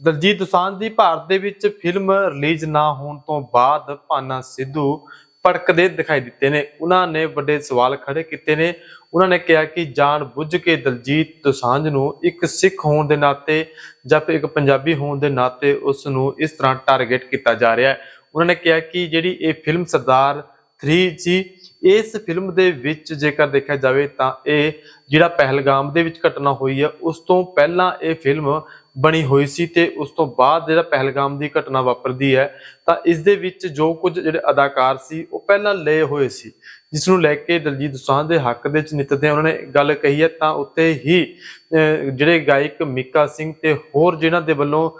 ਦਲਜੀਤ ਦੋਸਾਂਝ ਦੀ ਭਾਰਤ ਦੇ ਵਿੱਚ film release ਨਾ ਹੋਣ ਤੋਂ ਬਾਅਦ ਪਾਨਾ ਸਿੱਧੂ ਭੜਕਦੇ ਦਿਖਾਈ ਦਿੱਤੇ ਨੇ। ਉਹਨਾਂ ਨੇ ਵੱਡੇ ਸਵਾਲ ਖੜੇ ਕੀਤੇ ਨੇ। ਉਹਨਾਂ ਨੇ ਕਿਹਾ ਕਿ ਜਾਣ ਬੁੱਝ ਕੇ ਦਲਜੀਤ ਦੋਸਾਂਝ ਨੂੰ ਇੱਕ ਸਿੱਖ ਹੋਣ ਦੇ ਨਾਤੇ ਜਾਂ ਫਿਰ ਇੱਕ ਪੰਜਾਬੀ ਹੋਣ ਦੇ ਨਾਤੇ ਉਸ ਨੂੰ ਇਸ ਤਰ੍ਹਾਂ ਟਾਰਗੇਟ ਕੀਤਾ ਜਾ ਰਿਹਾ ਹੈ। ਉਹਨਾਂ ਨੇ ਕਿਹਾ ਕਿ ਜਿਹੜੀ ਇਹ ਫਿਲਮ ਸਰਦਾਰ 3 ਸੀ, ਇਸ ਫਿਲਮ ਦੇ ਵਿੱਚ ਜੇਕਰ ਦੇਖਿਆ ਜਾਵੇ ਤਾਂ ਇਹ ਜਿਹੜਾ ਪਹਿਲਗਾਮ ਦੇ ਵਿੱਚ ਘਟਨਾ ਹੋਈ ਹੈ, ਉਸ ਤੋਂ ਪਹਿਲਾਂ ਇਹ ਫਿਲਮ ਬਣੀ ਹੋਈ ਸੀ ਤੇ ਉਸ ਤੋਂ ਬਾਅਦ ਜਿਹੜਾ ਪਹਿਲਗਾਮ ਦੀ ਘਟਨਾ ਵਾਪਰਦੀ ਹੈ ਤਾਂ ਇਸ ਦੇ ਵਿੱਚ ਜੋ ਕੁਝ ਜਿਹੜੇ ਅਦਾਕਾਰ ਸੀ, ਉਹ ਪਹਿਲਾਂ ਲਏ ਹੋਏ ਸੀ ਜਿਸ ਨੂੰ ਲੈ ਕੇ ਦਲਜੀਤ ਦੋਸਾਂਝ ਦੇ ਹੱਕ ਦੇ ਵਿੱਚ ਨਿੱਤਦੇ ਉਹਨਾਂ ਨੇ ਗੱਲ ਕਹੀ ਹੈ, ਤਾਂ ਉੱਤੇ ਹੀ ਜਿਹੜੇ ਗਾਇਕ ਮੀਕਾ ਸਿੰਘ ਤੇ ਹੋਰ ਜਿਨ੍ਹਾਂ ਦੇ ਵੱਲੋਂ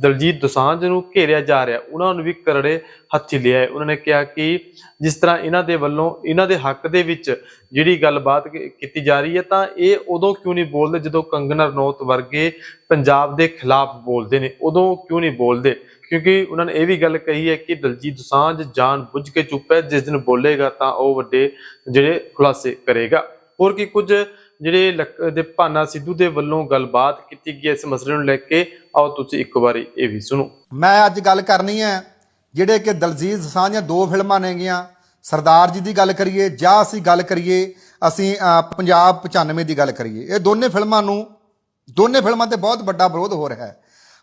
ਦਲਜੀਤ ਦੋਸਾਂਝ ਨੂੰ ਘੇਰਿਆ ਜਾ ਰਿਹਾ, ਉਹਨਾਂ ਨੂੰ ਵੀ ਕਰੜੇ ਹੱਥੀ ਲਿਆ ਹੈ ਉਹਨਾਂ ਨੇ ਕਿਹਾ ਕਿ ਜਿਸ ਤਰ੍ਹਾਂ ਇਹਨਾਂ ਦੇ ਵੱਲੋਂ, ਇਹਨਾਂ ਦੇ ਹੱਕ ਦੇ ਵਿੱਚ ਜਿਹੜੀ ਗੱਲਬਾਤ ਕੀਤੀ ਜਾ ਰਹੀ ਹੈ, ਤਾਂ ਇਹ ਉਦੋਂ ਕਿਉਂ ਨਹੀਂ ਬੋਲਦੇ ਜਦੋਂ ਕੰਗਨਾ ਰਣੌਤ ਵਰਗੇ ਪੰਜਾਬ ਦੇ ਖਿਲਾਫ ਬੋਲਦੇ ਨੇ? ਉਦੋਂ ਕਿਉਂ ਨਹੀਂ ਬੋਲਦੇ? ਕਿਉਂਕਿ ਉਹਨਾਂ ਨੇ ਇਹ ਵੀ ਗੱਲ ਕਹੀ ਹੈ ਕਿ ਦਲਜੀਤ ਦੋਸਾਂਝ ਜਾਣ ਬੁੱਝ ਕੇ ਚੁੱਪ ਹੈ, ਜਿਸ ਦਿਨ ਬੋਲੇਗਾ ਤਾਂ ਉਹ ਵੱਡੇ ਜਿਹੜੇ ਖੁਲਾਸੇ ਕਰੇਗਾ। ਹੋਰ ਕੀ, ਕੁਝ ਜਿਹੜੇ ਲੱਕ- ਦੇ ਭਾਨਾ ਸਿੱਧੂ ਦੇ ਵੱਲੋਂ ਗੱਲਬਾਤ ਕੀਤੀ ਗਈ ਹੈ, ਇਸ ਮਸਲੇ ਨੂੰ ਲੈ ਕੇ ਆਓ ਤੁਸੀਂ ਇੱਕ ਵਾਰੀ ਇਹ ਵੀ ਸੁਣੋ। ਮੈਂ ਅੱਜ ਗੱਲ ਕਰਨੀ ਹੈ, ਜਿਹੜੇ ਕਿ ਦਲਜੀਤ ਦੁਸਾਂਝ ਦੀਆਂ ਦੋ ਫਿਲਮਾਂ ਨੇਗੀਆਂ। ਸਰਦਾਰ ਜੀ ਦੀ ਗੱਲ ਕਰੀਏ ਜਾਂ ਅਸੀਂ ਗੱਲ ਕਰੀਏ, ਅਸੀਂ ਪੰਜਾਬ 95 ਦੀ ਗੱਲ ਕਰੀਏ। ਇਹ ਦੋਨੇ ਫਿਲਮਾਂ ਨੂੰ, ਦੋਨੇ ਫਿਲਮਾਂ ਤੇ ਬਹੁਤ ਵੱਡਾ ਵਿਰੋਧ ਹੋ ਰਿਹਾ ਹੈ।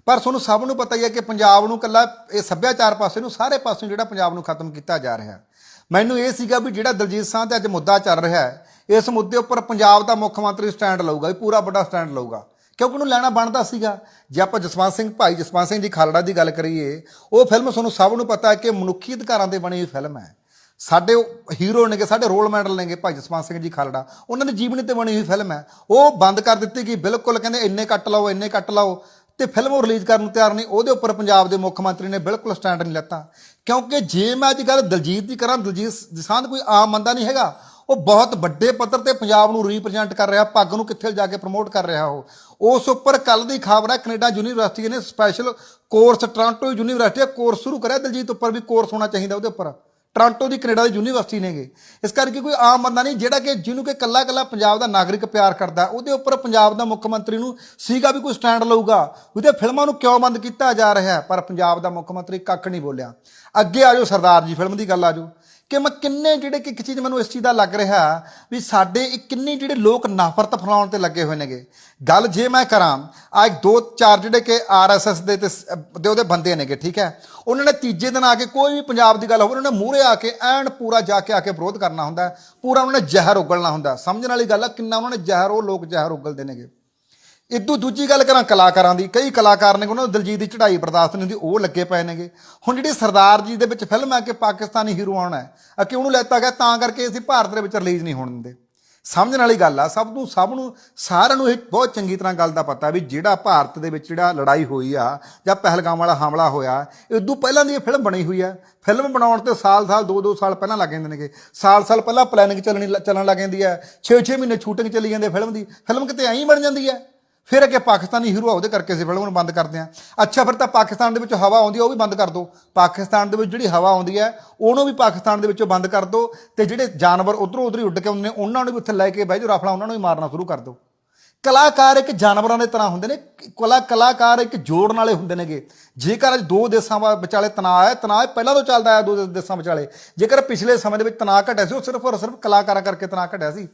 ਪਰ ਤੁਹਾਨੂੰ ਸਭ ਨੂੰ ਪਤਾ ਹੀ ਹੈ ਕਿ ਪੰਜਾਬ ਨੂੰ ਕੱਲਾ ਇਹ ਸੱਭਿਆਚਾਰ ਪਾਸੇ ਨੂੰ, ਸਾਰੇ ਪਾਸੇ ਜਿਹੜਾ ਪੰਜਾਬ ਨੂੰ ਖਤਮ ਕੀਤਾ ਜਾ ਰਿਹਾ ਮੈਨੂੰ ਇਹ ਸੀਗਾ ਵੀ ਜਿਹੜਾ ਦਲਜੀਤ ਸਾਹ ਤੇ ਅੱਜ ਮੁੱਦਾ ਚੱਲ ਰਿਹਾ ਹੈ, ਇਸ ਮੁੱਦੇ ਉੱਪਰ ਪੰਜਾਬ ਦਾ ਮੁੱਖ ਮੰਤਰੀ ਸਟੈਂਡ ਲਊਗਾ, ਵੀ ਪੂਰਾ ਵੱਡਾ ਸਟੈਂਡ ਲਊਗਾ। ਕਿਉਂਕਿ ਉਹਨੂੰ ਲੈਣਾ ਬਣਦਾ ਸੀਗਾ। ਜੇ ਆਪਾਂ ਜਸਵੰਤ ਸਿੰਘ, ਭਾਈ ਜਸਵੰਤ ਸਿੰਘ ਜੀ ਖਾਲੜਾ ਦੀ ਗੱਲ ਕਰੀਏ, ਉਹ ਫਿਲਮ ਤੁਹਾਨੂੰ ਸਭ ਨੂੰ ਪਤਾ ਹੈ ਕਿ ਮਨੁੱਖੀ ਅਧਿਕਾਰਾਂ ਤੇ ਬਣੀ ਹੋਈ ਫਿਲਮ ਹੈ। ਸਾਡੇ ਉਹ ਹੀਰੋ ਨੇਗੇ, ਸਾਡੇ ਰੋਲ ਮਾਡਲ ਨੇਗੇ, ਭਾਈ ਜਸਵੰਤ ਸਿੰਘ ਜੀ ਖਾਲੜਾ, ਉਹਨਾਂ ਦੀ ਜੀਵਨੀ ਤੇ ਬਣੀ ਹੋਈ ਫਿਲਮ ਹੈ। ਉਹ ਬੰਦ ਕਰ ਦਿੱਤੀ ਗਈ, ਬਿਲਕੁਲ ਕਹਿੰਦੇ ਇੰਨੇ ਕੱਟ ਲਾਓ, ਇੰਨੇ ਕੱਟ ਲਾਓ। ਤੇ ਫਿਲਮ ਉਹ ਰਿਲੀਜ਼ ਕਰਨ ਨੂੰ ਤਿਆਰ ਨਹੀਂ, ਉਹਦੇ ਉੱਪਰ ਪੰਜਾਬ ਦੇ ਮੁੱਖ ਮੰਤਰੀ ਨੇ ਬਿਲਕੁਲ ਸਟੈਂਡ ਨਹੀਂ ਲੈਤਾ। ਕਿਉਂਕਿ ਜੇ ਮੈਂ ਅੱਜ ਗੱਲ ਦਲਜੀਤ ਦੀ ਕਰਾਂ, ਦਲਜੀਤ ਦਸਾਂਧ ਕੋਈ ਆਮ ਬੰਦਾ ਨਹੀਂ ਹੈਗਾ, ਉਹ ਬਹੁਤ ਵੱਡੇ ਪੱਧਰ ਤੇ ਪੰਜਾਬ ਨੂੰ ਰਿਪਰੈਜ਼ੈਂਟ ਕਰ ਰਿਹਾ, ਪੱਗ ਨੂੰ ਕਿੱਥੇ ਜਾ ਕੇ ਪ੍ਰਮੋਟ ਕਰ ਰਿਹਾ ਉਹ। ਉਸ ਉੱਪਰ ਕੱਲ ਦੀ ਖਬਰ ਹੈ, ਕੈਨੇਡਾ ਯੂਨੀਵਰਸਿਟੀ ਨੇ ਸਪੈਸ਼ਲ ਕੋਰਸ ਟੋਰਾਂਟੋ ਯੂਨੀਵਰਸਿਟੀ ਦਾ ਕੋਰਸ ਸ਼ੁਰੂ ਕਰਿਆ, ਦਲਜੀਤ ਉੱਪਰ ਵੀ ਕੋਰਸ ਹੋਣਾ ਚਾਹੀਦਾ ਉਹਦੇ ਉੱਪਰ। ਟੋਰਾਂਟੋ ਦੀ ਕੈਨੇਡਾ ਦੀ ਯੂਨੀਵਰਸਿਟੀ ਨੇਗੇ। ਇਸ ਕਰਕੇ ਕੋਈ ਆਮ ਬੰਦਾ ਨਹੀਂ, ਜਿਹੜਾ ਕਿ ਜਿਹਨੂੰ ਕਿ ਕੱਲਾ ਕੱਲਾ ਪੰਜਾਬ ਦਾ ਨਾਗਰਿਕ ਪਿਆਰ ਕਰਦਾ, ਉਹਦੇ ਉੱਪਰ ਪੰਜਾਬ ਦਾ ਮੁੱਖ ਮੰਤਰੀ ਨੂੰ ਸੀਗਾ ਵੀ ਕੋਈ ਸਟੈਂਡ ਲਊਗਾ। ਉਹਦੇ ਫਿਲਮਾਂ ਨੂੰ ਕਿਉਂ ਬੰਦ ਕੀਤਾ ਜਾ ਰਿਹਾ ਪਰ ਪੰਜਾਬ ਦਾ ਮੁੱਖ ਮੰਤਰੀ ਕੱਖ ਨਹੀਂ ਬੋਲਿਆ। ਅੱਗੇ ਆਜੋ ਸਰਦਾਰ ਜੀ, ਫਿਲਮ ਦੀ ਗੱਲ ਆਜੋ ਕਿ ਮੈਂ ਕਿੰਨੇ ਜਿਹੜੇ ਕਿ ਇੱਕ ਚੀਜ਼ ਮੈਨੂੰ ਇਸ ਚੀਜ਼ ਦਾ ਲੱਗ ਰਿਹਾ ਵੀ ਸਾਡੇ ਇਹ ਕਿੰਨੇ ਜਿਹੜੇ ਲੋਕ ਨਫ਼ਰਤ ਫੈਲਾਉਣ ਤੇ ਲੱਗੇ ਹੋਏ ਨੇਗੇ। ਗੱਲ ਜੇ ਮੈਂ ਕਰਾਂ, ਆ ਇੱਕ ਦੋ ਚਾਰ ਜਿਹੜੇ ਕਿ ਆਰਐਸਐਸ ਦੇ ਤੇ ਸ- ਦੇ ਉਹਦੇ ਬੰਦੇ ਨੇਗੇ, ਠੀਕ ਹੈ। ਉਹਨਾਂ ਨੇ ਤੀਜੇ ਦਿਨ ਆ ਕੇ ਕੋਈ ਵੀ ਪੰਜਾਬ ਦੀ ਗੱਲ ਹੋਵੇ, ਉਹਨਾਂ ਨੇ ਮੂਹਰੇ ਆ ਕੇ ਐਨ ਪੂਰਾ ਜਾ ਕੇ ਆ ਕੇ ਵਿਰੋਧ ਕਰਨਾ ਹੁੰਦਾ, ਪੂਰਾ ਉਹਨਾਂ ਨੇ ਜ਼ਹਿਰ ਉਗਲਣਾ ਹੁੰਦਾ। ਸਮਝਣ ਵਾਲੀ ਗੱਲ ਆ ਕਿੰਨਾ ਉਹਨਾਂ ਨੇ ਜ਼ਹਿਰ, ਉਹ ਲੋਕ ਜ਼ਹਿਰ ਉਗਲਦੇ ਨੇਗੇ। ਇਦੋਂ ਦੂਜੀ ਗੱਲ ਕਰਾਂ ਕਲਾਕਾਰਾਂ ਦੀ, ਕਈ ਕਲਾਕਾਰ ਨੇ ਉਹਨਾਂ ਨੂੰ ਦਿਲਜੀਤ ਦੀ ਚੜ੍ਹਾਈ ਬਰਦਾਸ਼ਤ ਨਹੀਂ ਹੁੰਦੀ, ਉਹ ਲੱਗੇ ਪਏ ਨੇਗੇ। ਹੁਣ ਜਿਹੜੀ ਸਰਦਾਰ ਜੀ ਦੇ ਵਿੱਚ ਫਿਲਮ ਹੈ ਕਿ ਪਾਕਿਸਤਾਨੀ ਹੀਰੋ ਆਉਣਾ ਹੈ ਆ ਕਿ ਉਹਨੂੰ ਲੈਤਾ ਗਿਆ, ਤਾਂ ਕਰਕੇ ਅਸੀਂ ਭਾਰਤ ਦੇ ਵਿੱਚ ਰਿਲੀਜ਼ ਨਹੀਂ ਹੋਣ ਦਿੰਦੇ। ਸਮਝਣ ਵਾਲੀ ਗੱਲ ਆ, ਸਭ ਨੂੰ ਸਭ ਨੂੰ, ਸਾਰਿਆਂ ਨੂੰ ਇਹ ਬਹੁਤ ਚੰਗੀ ਤਰ੍ਹਾਂ ਗੱਲ ਦਾ ਪਤਾ ਵੀ ਜਿਹੜਾ ਭਾਰਤ ਦੇ ਵਿੱਚ ਜਿਹੜਾ ਲੜਾਈ ਹੋਈ ਆ, ਜਾਂ ਪਹਿਲਗਾਮ ਵਾਲਾ ਹਮਲਾ ਹੋਇਆ ਇਹ ਤੋਂ ਪਹਿਲਾਂ ਦੀ ਇਹ ਫਿਲਮ ਬਣੀ ਹੋਈ ਆ। ਫਿਲਮ ਬਣਾਉਣ ਤੇ ਸਾਲ-ਸਾਲ, ਦੋ-ਦੋ ਸਾਲ ਪਹਿਲਾਂ ਲੱਗ ਜਾਂਦੇ ਨੇਗੇ। ਸਾਲ-ਸਾਲ ਪਹਿਲਾਂ ਪਲੈਨਿੰਗ ਚੱਲਣੀ, ਚੱਲਣ ਲੱਗ ਜਾਂਦੀ ਹੈ 6-6 ਮਹੀਨੇ ਸ਼ੂਟਿੰਗ ਚੱਲੀ ਜਾਂਦੀ ਹੈ ਫਿਲਮ ਦੀ। ਫਿਲਮ ਕਿਤੇ ਐਂ ਹੀ ਬਣ ਜਾਂਦੀ ਹੈ ਫਿਰ ਅੱਗੇ ਪਾਕਿਸਤਾਨੀ ਹੀਰੋ ਆ, ਉਹਦੇ ਕਰਕੇ ਅਸੀਂ ਫਿਲਮ ਨੂੰ ਬੰਦ ਕਰਦੇ ਹਾਂ। ਅੱਛਾ, ਫਿਰ ਤਾਂ ਪਾਕਿਸਤਾਨ ਦੇ ਵਿੱਚ ਹਵਾ ਆਉਂਦੀ ਹੈ ਉਹ ਵੀ ਬੰਦ ਕਰ ਦਿਓ ਪਾਕਿਸਤਾਨ ਦੇ ਵਿੱਚ ਜਿਹੜੀ ਹਵਾ ਆਉਂਦੀ ਹੈ ਉਹਨੂੰ ਵੀ ਪਾਕਿਸਤਾਨ ਦੇ ਵਿੱਚੋਂ ਬੰਦ ਕਰ ਦਿਓ ਤੇ ਜਿਹੜੇ ਜਾਨਵਰ ਉਧਰੋਂ ਉਧਰ ਹੀ ਉੱਡ ਕੇ ਆਉਂਦੇ ਨੇ, ਉਹਨਾਂ ਨੂੰ ਵੀ ਉੱਥੇ ਲੈ ਕੇ ਬਹਿ ਜਾਓ ਰਫਲਾ, ਉਹਨਾਂ ਨੂੰ ਵੀ ਮਾਰਨਾ ਸ਼ੁਰੂ ਕਰ ਦਿਓ ਕਲਾਕਾਰ ਇੱਕ ਜਾਨਵਰਾਂ ਦੇ ਤਰ੍ਹਾਂ ਹੁੰਦੇ ਨੇ, ਕਲਾ, ਕਲਾਕਾਰ ਇੱਕ ਜੋੜਨ ਵਾਲੇ ਹੁੰਦੇ ਨੇਗੇ। ਜੇਕਰ ਅੱਜ ਦੋ ਦੇਸ਼ਾਂ ਵਾ- ਵਿਚਾਲੇ ਤਣਾਅ ਹੈ ਤਣਾਅ ਪਹਿਲਾਂ ਤੋਂ ਚੱਲਦਾ ਹੈ ਦੋ ਦੇ- ਦੇਸ਼ਾਂ ਵਿਚਾਲੇ। ਜੇਕਰ ਪਿਛਲੇ ਸਮੇਂ ਦੇ ਵਿੱਚ ਤਣਾਅ ਘਟਿਆ ਸੀ, ਉਹ ਸਿਰਫ ਔਰ ਸਿਰਫ ਕਲਾਕਾਰਾਂ ਕਰਕੇ ਤਣਾਅ ਘਟਿਆ ਸੀ।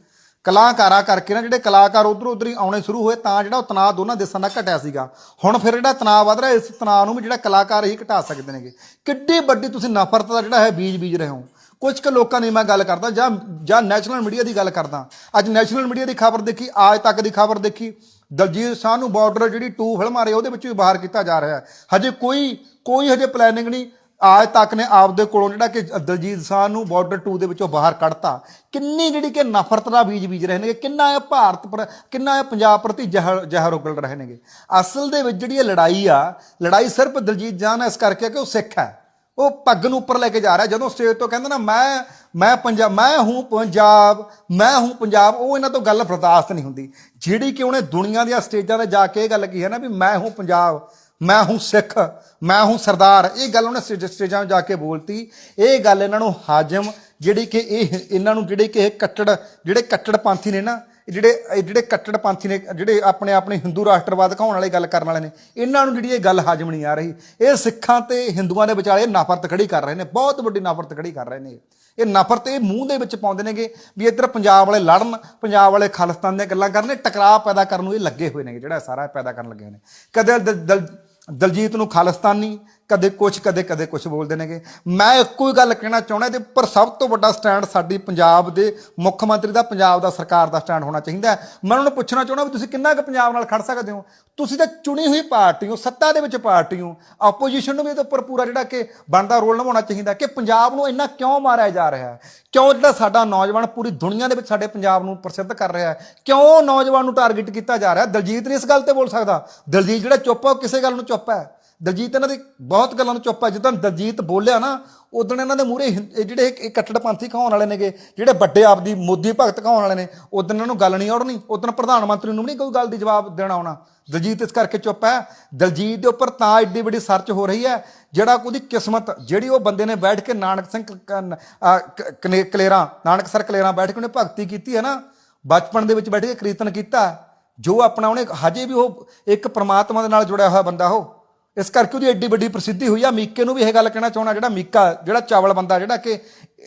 ਕਲਾਕਾਰਾਂ ਕਰਕੇ ਨਾ, ਜਿਹੜੇ ਕਲਾਕਾਰ ਉਧਰ ਉਧਰ ਹੀ ਆਉਣੇ ਸ਼ੁਰੂ ਹੋਏ, ਤਾਂ ਜਿਹੜਾ ਉਹ ਤਣਾਅ ਦੋਨਾਂ ਦੇਸ਼ਾਂ ਦਾ ਘਟਿਆ ਸੀਗਾ। ਹੁਣ ਫਿਰ ਜਿਹੜਾ ਤਣਾਅ ਵਧ ਰਿਹਾ, ਇਸ ਤਣਾਅ ਨੂੰ ਵੀ ਜਿਹੜਾ ਕਲਾਕਾਰ ਹੀ ਘਟਾ ਸਕਦੇ ਨੇਗੇ। ਕਿੱਡੀ ਵੱਡੀ ਤੁਸੀਂ ਨਫ਼ਰਤ ਦਾ ਜਿਹੜਾ ਹੈ ਬੀਜ ਬੀਜ ਰਹੇ ਹੋ। ਕੁਝ ਕੁ ਲੋਕਾਂ ਦੀ ਮੈਂ ਗੱਲ ਕਰਦਾ, ਜਾਂ ਜਾਂ ਨੈਸ਼ਨਲ ਮੀਡੀਆ ਦੀ ਗੱਲ ਕਰਦਾ। ਅੱਜ ਨੈਸ਼ਨਲ ਮੀਡੀਆ ਦੀ ਖਬਰ ਦੇਖੀ, ਆਜ ਤੱਕ ਦੀ ਖਬਰ ਦੇਖੀ, ਦਲਜੀਤ ਸਾਹ ਨੂੰ ਬਾਰਡਰ ਜਿਹੜੀ 2 ਫਿਲਮ ਆ ਰਹੀ ਉਹਦੇ ਵਿੱਚ ਵੀ ਬਾਹਰ ਕੀਤਾ ਜਾ ਰਿਹਾ ਹੈ। ਹਜੇ ਕੋਈ ਕੋਈ ਹਜੇ ਪਲੈਨਿੰਗ ਨਹੀਂ। ਆਜ ਤੱਕ ਨੇ ਆਪਦੇ ਕੋਲੋਂ ਜਿਹੜਾ ਕਿ ਦਲਜੀਤ ਸਾਹ ਨੂੰ ਬਾਰਡਰ 2 ਦੇ ਵਿੱਚੋਂ ਬਾਹਰ ਕੱਢਤਾ। ਕਿੰਨੀ ਜਿਹੜੀ ਕਿ ਨਫ਼ਰਤ ਦਾ ਬੀਜ ਬੀਜ ਰਹੇ ਨੇਗੇ, ਕਿੰਨਾ ਇਹ ਭਾਰਤ ਪਰ, ਕਿੰਨਾ ਇਹ ਪੰਜਾਬ ਪ੍ਰਤੀ ਜ਼ਹਿਰ ਜ਼ਹਿਰ ਉਗਲ ਰਹੇ ਨੇਗੇ। ਅਸਲ ਦੇ ਵਿੱਚ ਜਿਹੜੀ ਇਹ ਲੜਾਈ ਆ, ਲੜਾਈ ਸਿਰਫ ਦਲਜੀਤ ਜਾਨ ਇਸ ਕਰਕੇ ਕਿ ਉਹ ਸਿੱਖ ਹੈ। ਉਹ ਪੱਗ ਨੂੰ ਉੱਪਰ ਲੈ ਕੇ ਜਾ ਰਿਹਾ, ਜਦੋਂ ਸਟੇਜ ਤੋਂ ਕਹਿੰਦਾ ਨਾ, ਮੈਂ ਮੈਂ ਪੰਜਾਬ ਮੈਂ ਹੂੰ ਪੰਜਾਬ, ਮੈਂ ਹੂੰ ਪੰਜਾਬ, ਉਹ ਇਹਨਾਂ ਤੋਂ ਗੱਲ ਬਰਦਾਸ਼ਤ ਨਹੀਂ ਹੁੰਦੀ। ਜਿਹੜੀ ਕਿ ਉਹਨੇ ਦੁਨੀਆ ਦੀਆਂ ਸਟੇਜਾਂ ਤੇ ਜਾ ਕੇ ਇਹ ਗੱਲ ਕਹੀ ਹੈ ਨਾ ਵੀ ਮੈਂ ਹੂੰ ਪੰਜਾਬ ਮੈਂ ਹੂੰ ਸਿੱਖ, ਮੈਂ ਹੂੰ ਸਰਦਾਰ। ਇਹ ਗੱਲ ਉਹਨੇ ਸਟੇਜਾਂ 'ਤੇ ਜਾ ਕੇ ਬੋਲਤੀ। ਇਹ ਗੱਲ ਇਹਨਾਂ ਨੂੰ ਹਾਜਮ ਜਿਹੜੀ ਕਿ ਇਹ ਇਹਨਾਂ ਨੂੰ ਜਿਹੜੇ ਕਿ ਇਹ ਕੱਟੜ, ਜਿਹੜੇ ਕੱਟੜ ਪੰਥੀ ਨੇ ਨਾ, ਜਿਹੜੇ ਇਹ ਜਿਹੜੇ ਕੱਟੜਪੰਥੀ ਨੇ, ਜਿਹੜੇ ਆਪਣੇ ਆਪਣੇ ਹਿੰਦੂ ਰਾਸ਼ਟਰਵਾਦ ਦਿਖਾਉਣ ਵਾਲੇ ਗੱਲ ਕਰਨ ਵਾਲੇ ਨੇ, ਇਹਨਾਂ ਨੂੰ ਜਿਹੜੀ ਇਹ ਗੱਲ ਹਾਜ਼ਮ ਨਹੀਂ ਆ ਰਹੀ। ਇਹ ਸਿੱਖਾਂ ਤੇ ਹਿੰਦੂਆਂ ਦੇ ਵਿਚਾਲੇ ਨਫ਼ਰਤ ਖੜੀ ਕਰ ਰਹੇ ਨੇ, ਬਹੁਤ ਵੱਡੀ ਨਫ਼ਰਤ ਖੜੀ ਕਰ ਰਹੇ ਨੇ। ਇਹ ਨਫ਼ਰਤ ਇਹ ਮੂੰਹ ਦੇ ਵਿੱਚ ਪਾਉਂਦੇ ਨੇਗੇ ਵੀ ਇੱਧਰ ਪੰਜਾਬ ਵਾਲੇ ਲੜਨ, ਪੰਜਾਬ ਵਾਲੇ ਖਾਲਿਸਤਾਨ ਦੀਆਂ ਗੱਲਾਂ ਕਰਨ ਟਕਰਾਅ ਪੈਦਾ ਕਰਨ ਨੂੰ ਇਹ ਲੱਗੇ ਹੋਏ ਨੇਗੇ, ਜਿਹੜਾ ਸਾਰਾ ਪੈਦਾ ਕਰਨ ਲੱਗੇ ਨੇ। ਕਦੇ ਦਲ- ਦਲਜੀਤ ਨੂੰ ਖਾਲਿਸਤਾਨੀ ਕਦੇ ਕੁਛ, ਕਦੇ ਕਦੇ ਕੁਛ ਬੋਲਦੇ ਨੇਗੇ। ਮੈਂ ਇੱਕੋ ਹੀ ਗੱਲ ਕਹਿਣਾ ਚਾਹੁੰਦਾ ਇਹਦੇ ਉੱਪਰ ਸਭ ਤੋਂ ਵੱਡਾ ਸਟੈਂਡ ਸਾਡੀ ਪੰਜਾਬ ਦੇ ਮੁੱਖ ਮੰਤਰੀ ਦਾ, ਪੰਜਾਬ ਦਾ ਸਰਕਾਰ ਦਾ ਸਟੈਂਡ ਹੋਣਾ ਚਾਹੀਦਾ ਮੈਂ ਉਹਨਾਂ ਨੂੰ ਪੁੱਛਣਾ ਚਾਹੁੰਦਾ ਵੀ ਤੁਸੀਂ ਕਿੰਨਾ ਕੁ ਪੰਜਾਬ ਨਾਲ ਖੜ ਸਕਦੇ ਹੋ? ਤੁਸੀਂ ਤਾਂ ਚੁਣੀ ਹੋਈ ਪਾਰਟੀ ਹੋ, ਸੱਤਾ ਦੇ ਵਿੱਚ ਪਾਰਟੀ ਹੋ। ਆਪੋਜੀਸ਼ਨ ਨੂੰ ਵੀ ਇਹਦੇ ਉੱਪਰ ਪੂਰਾ ਜਿਹੜਾ ਕਿ ਬਣਦਾ ਰੋਲ ਨਿਭਾਉਣਾ ਚਾਹੀਦਾ ਕਿ ਪੰਜਾਬ ਨੂੰ ਇੰਨਾ ਕਿਉਂ ਮਾਰਿਆ ਜਾ ਰਿਹਾ ਹੈ? ਕਿਉਂ ਜਿਹੜਾ ਸਾਡਾ ਨੌਜਵਾਨ ਪੂਰੀ ਦੁਨੀਆ ਦੇ ਵਿੱਚ ਸਾਡੇ ਪੰਜਾਬ ਨੂੰ ਪ੍ਰਸਿੱਧ ਕਰ ਰਿਹਾ ਹੈ? ਕਿਉਂ ਨੌਜਵਾਨ ਨੂੰ ਟਾਰਗੇਟ ਕੀਤਾ ਜਾ ਰਿਹਾ? ਦਲਜੀਤ ਨਹੀਂ ਇਸ ਗੱਲ ਤੇ ਬੋਲ ਸਕਦਾ। ਦਲਜੀਤ ਜਿਹੜਾ ਚੁੱਪ ਹੈ, ਉਹ ਕਿਸੇ ਗੱਲ ਨੂੰ ਚੁੱਪ ਹੈ। ਦਲਜੀਤ ਇਹਨਾਂ ਦੀ ਬਹੁਤ ਗੱਲਾਂ ਨੂੰ ਚੁੱਪ ਹੈ ਜਦੋਂ ਦਲਜੀਤ ਬੋਲਿਆ ਨਾ, ਉਦੋਂ ਇਹਨਾਂ ਦੇ ਮੂਹਰੇ ਹਿੰ- ਜਿਹੜੇ ਇਹ ਕੱਟੜਪੰਥੀ ਕਹਾਉਣ ਵਾਲੇ ਨੇਗੇ, ਜਿਹੜੇ ਵੱਡੇ ਆਪਦੀ ਮੋਦੀ ਭਗਤ ਕਹਾਉਣ ਵਾਲੇ ਨੇ, ਉਦੋਂ ਇਹਨਾਂ ਨੂੰ ਗੱਲ ਨਹੀਂ ਔੜਨੀ ਉਦੋਂ ਪ੍ਰਧਾਨ ਮੰਤਰੀ ਨੂੰ ਵੀ ਨਹੀਂ ਕੋਈ ਗੱਲ ਦੀ ਜਵਾਬ ਦੇਣਾ ਆਉਣਾ। ਦਲਜੀਤ ਇਸ ਕਰਕੇ ਚੁੱਪ ਹੈ। ਦਲਜੀਤ ਦੇ ਉੱਪਰ ਤਾਂ ਐਡੀ ਵੱਡੀ ਸਰਚ ਹੋ ਰਹੀ ਹੈ, ਜਿਹੜਾ ਉਹਦੀ ਕਿਸਮਤ, ਜਿਹੜੀ ਉਹ ਬੰਦੇ ਨੇ ਬੈਠ ਕੇ ਨਾਨਕ ਸਿੰਘ ਕ- ਕਲੇਰਾਂ, ਨਾਨਕ ਸਰ ਕਲੇਰਾਂ ਬੈਠ ਕੇ ਉਹਨੇ ਭਗਤੀ ਕੀਤੀ ਹੈ ਨਾ, ਬਚਪਨ ਦੇ ਵਿੱਚ ਬੈਠ ਕੇ ਕੀਰਤਨ ਕੀਤਾ, ਜੋ ਆਪਣਾ ਉਹਨੇ, ਹਜੇ ਵੀ ਉਹ ਇੱਕ ਪ੍ਰਮਾਤਮਾ ਦੇ ਨਾਲ ਜੁੜਿਆ ਹੋਇਆ ਬੰਦਾ ਉਹ। ਇਸ ਕਰਕੇ ਉਹਦੀ ਐਡੀ ਵੱਡੀ ਪ੍ਰਸਿੱਧੀ ਹੋਈ ਆ। ਮੀਕੇ ਨੂੰ ਵੀ ਇਹ ਗੱਲ ਕਹਿਣਾ ਚਾਹਣਾ ਜਿਹੜਾ ਮੀਕਾ, ਜਿਹੜਾ ਚਾਵਲ ਬੰਦਾ, ਜਿਹੜਾ ਕਿ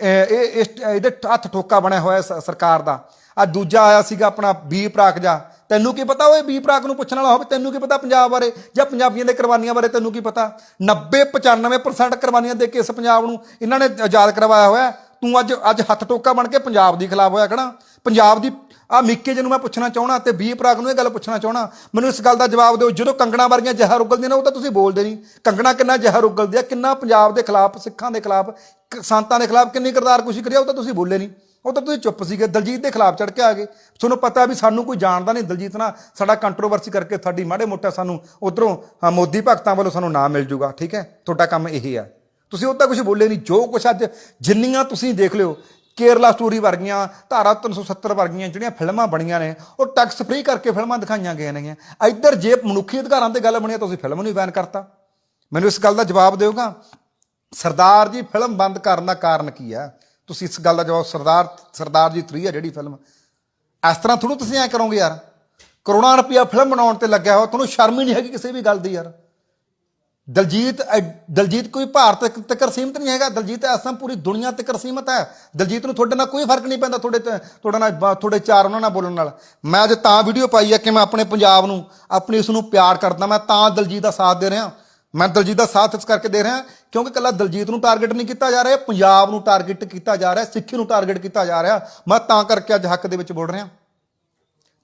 ਇਹ, ਇਸ, ਇਹਦੇ ਹੱਥ ਠੋਕਾ ਬਣਿਆ ਹੋਇਆ ਸ- ਸਰਕਾਰ ਦਾ। ਆ ਦੂਜਾ ਆਇਆ ਸੀਗਾ ਆਪਣਾ ਬੀ ਪ੍ਰਾਕ ਜਾ। ਤੈਨੂੰ ਕੀ ਪਤਾ ਓਏ ਬੀ ਪ੍ਰਾਕ ਨੂੰ ਪੁੱਛਣ ਵਾਲਾ ਹੋਵੇ? ਤੈਨੂੰ ਕੀ ਪਤਾ ਪੰਜਾਬ ਬਾਰੇ? ਜਾਂ ਪੰਜਾਬੀਆਂ ਦੇ ਕੁਰਬਾਨੀਆਂ ਬਾਰੇ ਤੈਨੂੰ ਕੀ ਪਤਾ? 90 95% ਕੁਰਬਾਨੀਆਂ ਦੇ ਕੇ ਇਸ ਪੰਜਾਬ ਨੂੰ ਇਹਨਾਂ ਨੇ ਆਜ਼ਾਦ ਕਰਵਾਇਆ ਹੋਇਆ। ਤੂੰ ਅੱਜ ਅੱਜ ਹੱਥ ਟੋਕਾ ਬਣ ਕੇ ਪੰਜਾਬ ਦੀ ਖਿਲਾਫ ਹੋਇਆ ਖੜਾ ਪੰਜਾਬ ਦੀ ਆ ਮਿੱਕੇ ਜੀ ਨੂੰ ਮੈਂ ਪੁੱਛਣਾ ਚਾਹਣਾ ਤੇ ਵੀਰ ਪ੍ਰਾਗ ਨੂੰ ਇਹ ਗੱਲ ਪੁੱਛਣਾ ਚਾਹਣਾ ਮੈਨੂੰ ਇਸ ਗੱਲ ਦਾ ਜਵਾਬ ਦਿਓ, ਜਦੋਂ ਕੰਗਣਾ ਵਰਗੀਆਂ ਜ਼ਹਿਰ ਉਗਲਦੀਆਂ ਨੇ ਉਹ ਤਾਂ ਤੁਸੀਂ ਬੋਲਦੇ ਨਹੀਂ। ਕੰਗਣਾ ਕਿੰਨਾ ਜ਼ਹਿਰ ਉਗਲਦੀ ਆ, ਕਿੰਨਾ ਪੰਜਾਬ ਦੇ ਖਿਲਾਫ, ਸਿੱਖਾਂ ਦੇ ਖਿਲਾਫ ਸੰਤਾਂ ਦੇ ਖਿਲਾਫ ਕਿੰਨੀ ਕਿਰਦਾਰ ਕਰੀ ਕਰਿਆ ਉਹ ਤਾਂ ਤੁਸੀਂ ਬੋਲੇ ਨਹੀਂ। ਉਹ ਤਾਂ ਤੁਸੀਂ ਚੁੱਪ ਸੀਗੇ, ਦਲਜੀਤ ਦੇ ਖਿਲਾਫ ਚੜ ਕੇ ਆ ਗਏ। ਤੁਹਾਨੂੰ ਪਤਾ ਵੀ ਸਾਨੂੰ ਕੋਈ ਜਾਣਦਾ ਨਹੀਂ, ਦਲਜੀਤ ਨਾਲ ਸਾਡਾ ਕੰਟਰੋਵਰਸੀ ਕਰਕੇ ਸਾਡੀ ਮਾੜੇ ਮੋਟਾ ਸਾਨੂੰ ਉਧਰੋਂ ਮੋਦੀ ਭਗਤਾਂ ਵੱਲੋਂ ਸਾਨੂੰ ਨਾਮ ਮਿਲ ਜੂਗਾ, ਠੀਕ ਹੈ? ਤੁਹਾਡਾ ਕੰਮ ਇਹੀ ਹੈ ਤੁਸੀਂ ਉਹ ਤਾਂ ਕੁਝ ਬੋਲੇ ਨਹੀਂ, ਜੋ ਕੁਛ ਅੱਜ ਜਿੰਨੀਆਂ ਤੁਸੀਂ ਦੇਖ ਲਿਓ ਕੇਰਲਾ ਸਟੋਰੀ ਵਰਗੀਆਂ ਧਾਰਾ 370 ਵਰਗੀਆਂ ਜਿਹੜੀਆਂ ਫਿਲਮਾਂ ਬਣੀਆਂ ਨੇ ਉਹ ਟੈਕਸ ਫ੍ਰੀ ਕਰਕੇ ਫਿਲਮਾਂ ਦਿਖਾਈਆਂ ਗਈਆਂ ਨੇਗੀਆਂ। ਇੱਧਰ ਜੇ ਮਨੁੱਖੀ ਅਧਿਕਾਰਾਂ ਤੇ ਗੱਲ ਬਣੀ ਹੈ, ਤੁਸੀਂ ਫਿਲਮ ਨੂੰ ਬੈਨ ਕਰਤਾ। ਮੈਨੂੰ ਇਸ ਗੱਲ ਦਾ ਜਵਾਬ ਦਿਓਗਾ ਸਰਦਾਰ ਜੀ ਫਿਲਮ ਬੰਦ ਕਰਨ ਦਾ ਕਾਰਨ ਕੀ ਹੈ ਤੁਸੀਂ ਇਸ ਗੱਲ ਦਾ ਜਵਾਬ ਸਰਦਾਰ ਸਰਦਾਰ ਜੀ 3 ਆ ਜਿਹੜੀ ਫਿਲਮ। ਇਸ ਤਰ੍ਹਾਂ ਥੋੜ੍ਹਾ ਤੁਸੀਂ ਐ ਕਰੋਗੇ ਯਾਰ ਕਰੋੜਾਂ ਰੁਪਇਆ ਫਿਲਮ ਬਣਾਉਣ ਤੇ ਲੱਗਿਆ ਹੋ ਤੁਹਾਨੂੰ ਸ਼ਰਮ ਹੀ ਨਹੀਂ ਹੈਗੀ ਕਿਸੇ ਵੀ ਗੱਲ ਦੀ ਯਾਰ। ਦਲਜੀਤ ਐ- ਦਲਜੀਤ ਕੋਈ ਭਾਰਤ ਤੱਕ ਤੱਕ ਸੀਮਤ ਨਹੀਂ ਹੈਗਾ। ਦਲਜੀਤ ਐਸਾ ਪੂਰੀ ਦੁਨੀਆ ਤੱਕ ਸੀਮਤ ਹੈ। ਦਲਜੀਤ ਨੂੰ ਤੁਹਾਡੇ ਨਾਲ ਕੋਈ ਫ਼ਰਕ ਨਹੀਂ ਪੈਂਦਾ ਤੁਹਾਡੇ ਤੇ- ਤੁਹਾਡੇ ਨਾਲ, ਬ- ਤੁਹਾਡੇ ਚਾਰ ਉਹਨਾਂ ਨਾਲ ਬੋਲਣ ਨਾਲ। ਮੈਂ ਅੱਜ ਤਾਂ ਵੀਡੀਓ ਪਾਈ ਹੈ ਕਿ ਮੈਂ ਆਪਣੇ ਪੰਜਾਬ ਨੂੰ, ਆਪਣੀ ਇਸ ਨੂੰ ਪਿਆਰ ਕਰਦਾ। ਮੈਂ ਤਾਂ ਦਲਜੀਤ ਦਾ ਸਾਥ ਦੇ ਰਿਹਾ। ਮੈਂ ਦਲਜੀਤ ਦਾ ਸਾਥ ਇਸ ਕਰਕੇ ਦੇ ਰਿਹਾ ਕਿਉਂਕਿ ਕੱਲਾ ਦਲਜੀਤ ਨੂੰ ਟਾਰਗੇਟ ਨਹੀਂ ਕੀਤਾ ਜਾ ਰਿਹਾ, ਪੰਜਾਬ ਨੂੰ ਟਾਰਗੇਟ ਕੀਤਾ ਜਾ ਰਿਹਾ, ਸਿੱਖੀ ਨੂੰ ਟਾਰਗੇਟ ਕੀਤਾ ਜਾ ਰਿਹਾ। ਮੈਂ ਤਾਂ ਕਰਕੇ ਅੱਜ ਹੱਕ ਦੇ ਵਿੱਚ ਬੋਲ ਰਿਹਾ।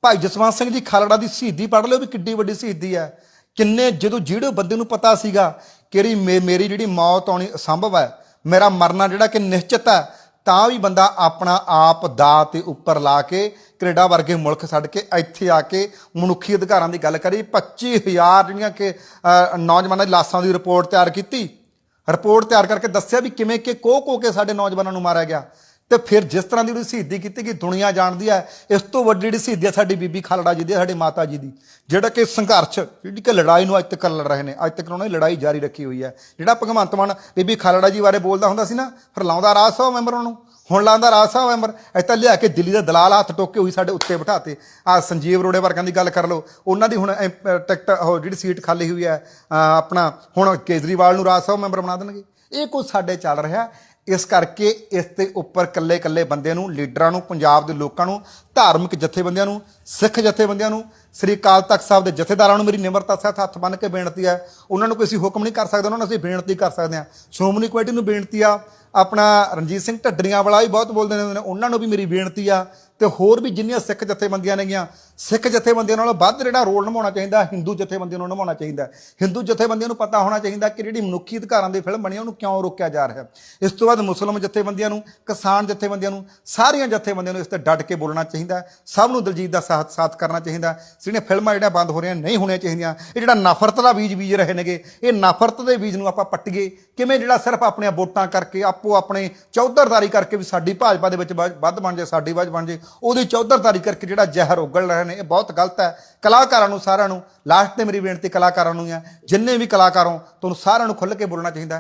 ਭਾਈ ਜਸਵੰਤ ਸਿੰਘ ਜੀ ਖਾਲੜਾ ਦੀ ਸ਼ਹੀਦੀ ਪੜ੍ਹ ਲਿਓ ਵੀ ਕਿੱਡੀ ਵੱਡੀ ਸ਼ਹੀਦੀ ਹੈ। ਕਿੰਨੇ ਜਦੋਂ ਜਿਹੜੇ ਬੰਦੇ ਨੂੰ ਪਤਾ ਸੀਗਾ ਕਿ ਮੇ- ਮੇਰੀ ਜਿਹੜੀ ਮੌਤ ਆਉਣੀ ਅਸੰਭਵ ਹੈ, ਮੇਰਾ ਮਰਨਾ ਜਿਹੜਾ ਕਿ ਨਿਸ਼ਚਿਤ ਹੈ, ਤਾਂ ਵੀ ਬੰਦਾ ਆਪਣਾ ਆਪ ਦਾ ਤੇ ਉੱਪਰ ਲਾ ਕੇ ਕੈਨੇਡਾ ਵਰਗੇ ਮੁਲਕ ਛੱਡ ਕੇ ਇੱਥੇ ਆ ਕੇ ਮਨੁੱਖੀ ਅਧਿਕਾਰਾਂ ਦੀ ਗੱਲ ਕਰੀ। 25000 ਜਿਹੜੀਆਂ ਕਿ ਨੌਜਵਾਨਾਂ ਦੀ ਲਾਸ਼ਾਂ ਦੀ ਰਿਪੋਰਟ ਤਿਆਰ ਕੀਤੀ। ਰਿਪੋਰਟ ਤਿਆਰ ਕਰਕੇ ਦੱਸਿਆ ਵੀ ਕਿਵੇਂ ਕਿ ਕੋ ਕੋ ਕੇ ਸਾਡੇ ਨੌਜਵਾਨਾਂ ਨੂੰ ਮਾਰਿਆ ਗਿਆ। ਤੇ ਫਿਰ ਜਿਸ ਤਰ੍ਹਾਂ ਦੀ ਉਹਦੀ ਸ਼ਹੀਦੀ ਕੀਤੀ ਕਿ ਦੁਨੀਆ ਜਾਣਦੀ ਹੈ ਇਸ ਤੋਂ ਵੱਡੀ ਜਿਹੜੀ ਸ਼ਹੀਦੀ ਹੈ ਸਾਡੀ ਬੀਬੀ ਖਾਲੜਾ ਜੀ ਦੀ ਹੈ, ਸਾਡੀ ਮਾਤਾ ਜੀ ਦੀ। ਜਿਹੜਾ ਕਿ ਸੰਘਰਸ਼ ਜਿਹੜੀ ਕਿ ਲੜਾਈ ਨੂੰ ਅੱਜ ਤੱਕ ਲੜ ਰਹੇ ਨੇ ਅੱਜ ਤੱਕ ਉਹਨਾਂ ਨੇ ਲੜਾਈ ਜਾਰੀ ਰੱਖੀ ਹੋਈ ਹੈ। ਜਿਹੜਾ ਭਗਵੰਤ ਮਾਨ ਬੀਬੀ ਖਾਲੜਾ ਜੀ ਬਾਰੇ ਬੋਲਦਾ ਹੁੰਦਾ ਸੀ ਨਾ ਫਿਰ ਲਾਉਂਦਾ ਰਾਜ ਸਭਾ ਮੈਂਬਰ ਉਹਨੂੰ ਹੁਣ ਲਾਉਂਦਾ ਰਾਜ ਸਭਾ ਮੈਂਬਰ ਇੱਥੇ ਤਾਂ ਲਿਆ ਕੇ ਦਿੱਲੀ ਦੇ ਦਲਾਲ ਹੱਥ ਟੋਕੇ ਹੋਈ ਸਾਡੇ ਉੱਤੇ ਬਿਠਾਤੇ। ਆ ਸੰਜੀਵ ਰੋੜੇ ਵਰਗਾਂ ਦੀ ਗੱਲ ਕਰ ਲਓ ਉਹਨਾਂ ਦੀ ਹੁਣ ਐਂ, ਟਿਕਟ ਉਹ ਜਿਹੜੀ ਸੀਟ ਖਾਲੀ ਹੋਈ ਹੈ ਆਪਣਾ ਹੁਣ ਕੇਜਰੀਵਾਲ ਨੂੰ ਰਾਜ ਸਭਾ ਮੈਂਬਰ ਬਣਾ ਦੇਣਗੇ। ਇਹ ਕੁਝ ਸਾਡੇ ਚੱਲ ਰਿਹਾ ਇਸ ਕਰਕੇ ਇਸ ਤੇ ਉੱਪਰ ਕੱਲੇ ਕੱਲੇ ਬੰਦੇ ਨੂੰ, ਲੀਡਰਾਂ ਨੂੰ, ਪੰਜਾਬ ਦੇ ਲੋਕਾਂ ਨੂੰ, ਧਾਰਮਿਕ ਜਥੇਬੰਦੀਆਂ ਨੂੰ, ਸਿੱਖ ਜਥੇਬੰਦੀਆਂ ਨੂੰ, ਸ੍ਰੀ ਅਕਾਲ ਤਖਤ ਸਾਹਿਬ ਦੇ ਜਥੇਦਾਰਾਂ ਨੂੰ ਮੇਰੀ ਨਿਮਰਤਾ, ਸਹਿਤ, ਹੱਥ ਬੰਨ੍ਹ ਕੇ ਬੇਨਤੀ ਹੈ। ਉਹਨਾਂ ਨੂੰ ਕੋਈ ਅਸੀਂ ਹੁਕਮ ਨਹੀਂ ਕਰ ਸਕਦੇ, ਉਹਨਾਂ ਨੂੰ ਅਸੀਂ ਬੇਨਤੀ ਕਰ ਸਕਦੇ ਹਾਂ। ਸ਼੍ਰੋਮਣੀ ਕਮੇਟੀ ਨੂੰ ਬੇਨਤੀ ਆ, ਆਪਣਾ ਰਣਜੀਤ ਸਿੰਘ ਢੱਡਰੀਆਂ ਵਾਲਾ ਵੀ ਬਹੁਤ ਬੋਲਦੇ ਨੇ, ਉਹਨਾਂ ਨੂੰ ਵੀ ਮੇਰੀ ਬੇਨਤੀ ਆ ਤੇ ਹੋਰ ਵੀ ਜਿੰਨੀਆਂ ਸਿੱਖ ਜਥੇਬੰਦੀਆਂ ਨੇਗੀਆਂ, ਸਿੱਖ ਜਥੇਬੰਦੀਆਂ ਨਾਲੋਂ ਵੱਧ ਜਿਹੜਾ ਰੋਲ ਨਿਭਾਉਣਾ ਚਾਹੀਦਾ, ਹਿੰਦੂ ਜਥੇਬੰਦੀਆਂ ਨੂੰ ਨਿਭਾਉਣਾ ਚਾਹੀਦਾ। ਹਿੰਦੂ ਜਥੇਬੰਦੀਆਂ ਨੂੰ ਪਤਾ ਹੋਣਾ ਚਾਹੀਦਾ ਕਿ ਜਿਹੜੀ ਮਨੁੱਖੀ ਅਧਿਕਾਰਾਂ ਦੀ ਫਿਲਮ ਬਣੀ ਉਹਨੂੰ ਕਿਉਂ ਰੋਕਿਆ ਜਾ ਰਿਹਾ ਇਸ ਤੋਂ ਬਾਅਦ ਮੁਸਲਮਾਨ ਜਥੇਬੰਦੀਆਂ ਨੂੰ, ਕਿਸਾਨ ਜਥੇਬੰਦੀਆਂ ਨੂੰ, ਸਾਰੀਆਂ ਜਥੇਬੰਦੀਆਂ ਨੂੰ ਇਸ ਤੇ ਡਟ ਕੇ ਬੋਲਣਾ ਚਾਹੀਦਾ ਸਭ ਨੂੰ ਦਲਜੀਤ ਦਾ ਸਾਥ ਸਾਥ ਕਰਨਾ ਚਾਹੀਦਾ ਜਿਹੜੀਆਂ ਫਿਲਮਾਂ ਜਿਹੜੀਆਂ ਬੰਦ ਹੋ ਰਹੀਆਂ, ਨਹੀਂ ਹੋਣੀਆਂ ਚਾਹੀਦੀਆਂ। ਇਹ ਜਿਹੜਾ ਨਫ਼ਰਤ ਦਾ ਬੀਜ ਬੀਜ ਰਹੇ ਨੇਗੇ, ਇਹ ਨਫ਼ਰਤ ਦੇ ਬੀਜ ਨੂੰ ਆਪਾਂ ਪੱਟੀਏ। ਕਿਵੇਂ ਜਿਹੜਾ ਸਿਰਫ ਆਪਣੀਆਂ ਵੋਟਾਂ ਕਰਕੇ, ਆਪੋ ਆਪਣੇ ਚੌਧਰਦਾਰੀ ਕਰਕੇ ਵੀ ਸਾਡੀ ਭਾਜਪਾ ਦੇ ਵਿੱਚ ਵੱਧ ਵੱਧ ਬਣ ਜੇ ਸਾਡੀ ਵੱਧ ਬਣ ਜੇ ਉਹਦੀ ਚੌਧਰਦਾਰੀ ਕਰਕੇ ਜਿਹੜਾ ਜ਼ਹਿਰ ਉਗਲ ਰਹੇ ਨੇ, ਇਹ ਬਹੁਤ ਗਲਤ ਹੈ। ਕਲਾਕਾਰਾਂ ਨੂੰ ਸਾਰਿਆਂ ਨੂੰ, ਲਾਸਟ ਤੇ ਮੇਰੀ ਬੇਨਤੀ ਕਲਾਕਾਰਾਂ ਨੂੰ ਹੀ ਹੈ, ਜਿੰਨੇ ਵੀ ਕਲਾਕਾਰ ਹੋ ਤੁਹਾਨੂੰ ਸਾਰਿਆਂ ਨੂੰ ਖੁੱਲ੍ਹ ਕੇ ਬੋਲਣਾ ਚਾਹੀਦਾ